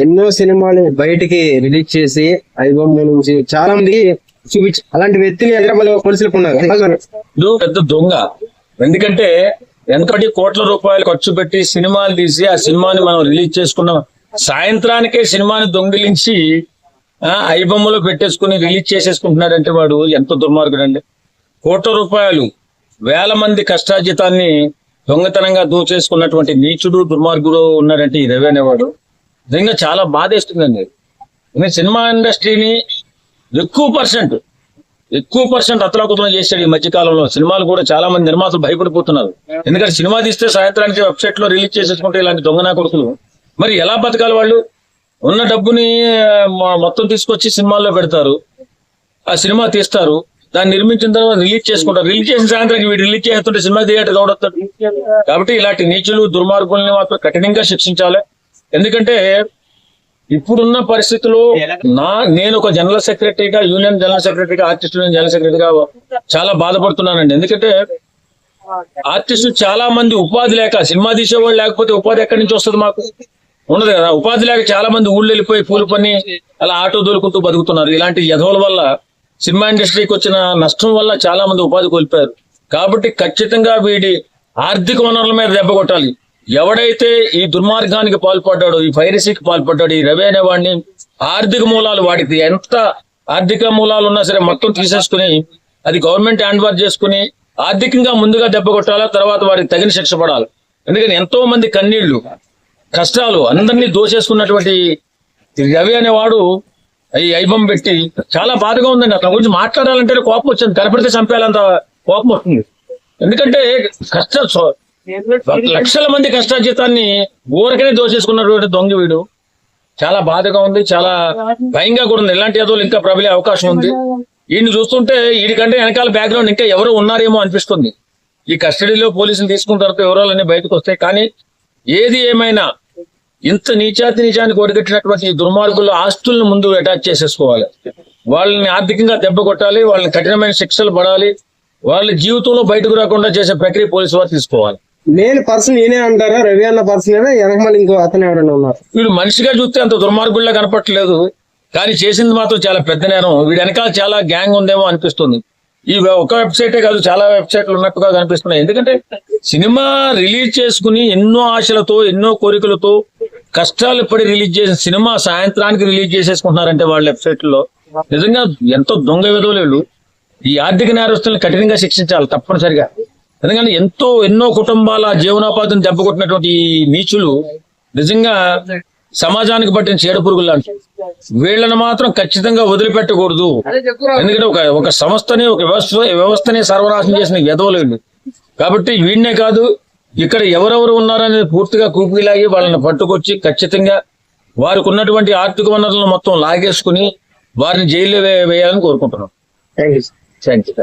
ఎన్నో సినిమాలు బయటికి రిలీజ్ చేసి ఐబొమ్మ నుంచి చాలా మంది చూపించి అలాంటి వ్యక్తిని హైదరాబాద్ పోలీసులకు ఉన్నారు ఇది పెద్ద దొంగ. ఎందుకంటే ఎంతటి కోట్ల రూపాయలు ఖర్చు పెట్టి సినిమాలు తీసి ఆ సినిమాని మనం రిలీజ్ చేసుకున్నాం. సాయంత్రానికే సినిమాని దొంగిలించి ఆ, ఐబొమ్మలో పెట్టేసుకుని రిలీజ్ చేసేసుకుంటున్నాడంటే వాడు ఎంత దుర్మార్గుడు అండి కోట్ల రూపాయలు వేల మంది కష్టార్జితాన్ని దొంగతనంగా దోచేసుకున్నటువంటి నీచుడు దుర్మార్గుడు ఉన్నాడంటే ఈ రవి అనేవాడు. నిజంగా చాలా బాధేస్తుందండి నేను సినిమా ఇండస్ట్రీని ఎక్కువ పర్సెంట్ ఎక్కువ పర్సెంట్ అతలాకుతలం చేశాడు ఈ మధ్యకాలంలో సినిమాలు కూడా చాలా మంది నిర్మాతలు భయపడిపోతున్నారు. ఎందుకంటే సినిమా తీస్తే సాయంత్రానికి వెబ్సైట్లో రిలీజ్ చేసేసుకుంటే ఇలాంటి దొంగనా కొడుకులు మరి ఎలా బతకాలి వాళ్ళు? ఉన్న డబ్బుని మొత్తం తీసుకొచ్చి సినిమాల్లో పెడతారు. ఆ సినిమా తీస్తారు. దాన్ని నిర్మించిన తర్వాత రిలీజ్ చేసుకుంటారు. రిలీజ్ చేసిన సాయంత్రానికి వీడు రిలీజ్ చేస్తుంటే సినిమా థియేటర్ ఎవడొస్తాడు కాబట్టి ఇలాంటి నీచులు దుర్మార్గుల్ని మాత్రం కఠినంగా శిక్షించాలి. ఎందుకంటే ఇప్పుడున్న పరిస్థితుల్లో నా నేను ఒక జనరల్ సెక్రటరీగా యూనియన్ జనరల్ సెక్రటరీగా ఆర్టిస్ట్ యూనియన్ జనరల్ సెక్రటరీగా చాలా బాధపడుతున్నానండి. ఎందుకంటే ఆర్టిస్టులు చాలా మంది ఉపాధి లేక సినిమా తీసేవాళ్ళు లేకపోతే ఉపాధి ఎక్కడి నుంచి వస్తుంది మాకు? ఉండదు కదా. ఉపాధి లేక చాలా మంది ఊళ్ళు వెళ్ళిపోయి పూలు పని అలా ఆటో దొరుకుతూ బతుకుతున్నారు. ఇలాంటి యధవుల వల్ల సినిమా ఇండస్ట్రీకి వచ్చిన నష్టం వల్ల చాలా మంది ఉపాధి కోల్పోయారు. కాబట్టి ఖచ్చితంగా వీడి ఆర్థిక వనరుల మీద దెబ్బ కొట్టాలి. ఎవడైతే ఈ దుర్మార్గానికి పాల్పడ్డాడో ఈ పైరసీకి పాల్పడ్డాడు ఈ రవి అనేవాడిని ఆర్థిక మూలాలు వాడికి ఎంత ఆర్థిక మూలాలు ఉన్నా సరే మొత్తం తీసేసుకుని అది గవర్నమెంట్ హ్యాండ్ ఓవర్ చేసుకుని ఆర్థికంగా ముందుగా దెబ్బ కొట్టాలా తర్వాత వాడికి తగిన శిక్ష పడాలి. ఎందుకని ఎంతో మంది కన్నీళ్ళు కష్టాలు అందరినీ దోచేసుకున్నటువంటి రవి అనేవాడు ఈ ఐబం పెట్టి చాలా బాధగా ఉందండి. అతని గురించి మాట్లాడాలంటే కోపం వచ్చింది. కనపడితే చంపేయాలంత కోపం వస్తుంది. ఎందుకంటే కష్ట లక్షల మంది కష్టార్జితాన్ని ఊరకనే దోచేసుకున్నటువంటి దొంగ వీడు. చాలా బాధగా ఉంది చాలా భయంగా కూడా ఉంది. ఇలాంటి ఏదో ఇంకా ప్రబలే అవకాశం ఉంది. వీడిని చూస్తుంటే వీడికంటే వెనకాల బ్యాక్గ్రౌండ్ ఇంకా ఎవరో ఉన్నారేమో అనిపిస్తుంది. ఈ కస్టడీలో పోలీసులు తీసుకున్న తర్వాత వివరాలన్నీ బయటకు వస్తాయి. కానీ ఏది ఏమైనా ఇంత నీచాతి నీచానికి ఒడిగట్టినటువంటి ఈ దుర్మార్గుల ఆస్తులను ముందు అటాచ్ చేసేసుకోవాలి. వాళ్ళని ఆర్థికంగా దెబ్బ కొట్టాలి వాళ్ళని కఠినమైన శిక్షలు పడాలి వాళ్ళ జీవితంలో బయటకు రాకుండా చేసే ప్రక్రియ పోలీసు వారు తీసుకోవాలి. నేను పర్సన్ నేనే అంటారా? రవి అన్న పర్సన్ వెనకమల్ ఇంకో అతను ఎవరైనా ఉన్నారు? వీడు మనిషిగా చూస్తే అంత దుర్మార్గుల్లా కనపట్లేదు కానీ చేసింది మాత్రం చాలా పెద్ద నేరం. వీడి వెనకాల చాలా గ్యాంగ్ ఉందేమో అనిపిస్తుంది. ఈ ఒక వెబ్సైటే కాదు చాలా వెబ్సైట్లు ఉన్నట్టుగా కనిపిస్తున్నాయి. ఎందుకంటే సినిమా రిలీజ్ చేసుకుని ఎన్నో ఆశలతో ఎన్నో కోరికలతో కష్టాలు పడి రిలీజ్ చేసిన సినిమా సాయంత్రానికి రిలీజ్ చేసేసుకుంటున్నారంటే వాళ్ళ వెబ్సైట్లో. నిజంగా ఎంతో దొంగ విధులు ఈ ఆర్థిక నేరస్తులను కఠినంగా శిక్షించాలి తప్పనిసరిగా. ఎందుకంటే ఎంతో ఎన్నో కుటుంబాల జీవనోపాధిని దెబ్బకొట్టినటువంటి ఈ నీచులు నిజంగా సమాజానికి పట్టిన చీడ పురుగులు లాంటి వీళ్ళని మాత్రం ఖచ్చితంగా వదిలిపెట్టకూడదు. ఎందుకంటే ఒక ఒక సంస్థని ఒక వ్యవస్థ వ్యవస్థని సర్వనాశనం చేసిన వీళ్ళు. కాబట్టి వీడినే కాదు ఇక్కడ ఎవరెవరు ఉన్నారనేది పూర్తిగా కూపిలాగి వాళ్ళని పట్టుకొచ్చి ఖచ్చితంగా వారికి ఉన్నటువంటి ఆర్థిక వనరులను మొత్తం లాగేసుకుని వారిని జైల్లో వేయాలని కోరుకుంటున్నాం. Thank you thank you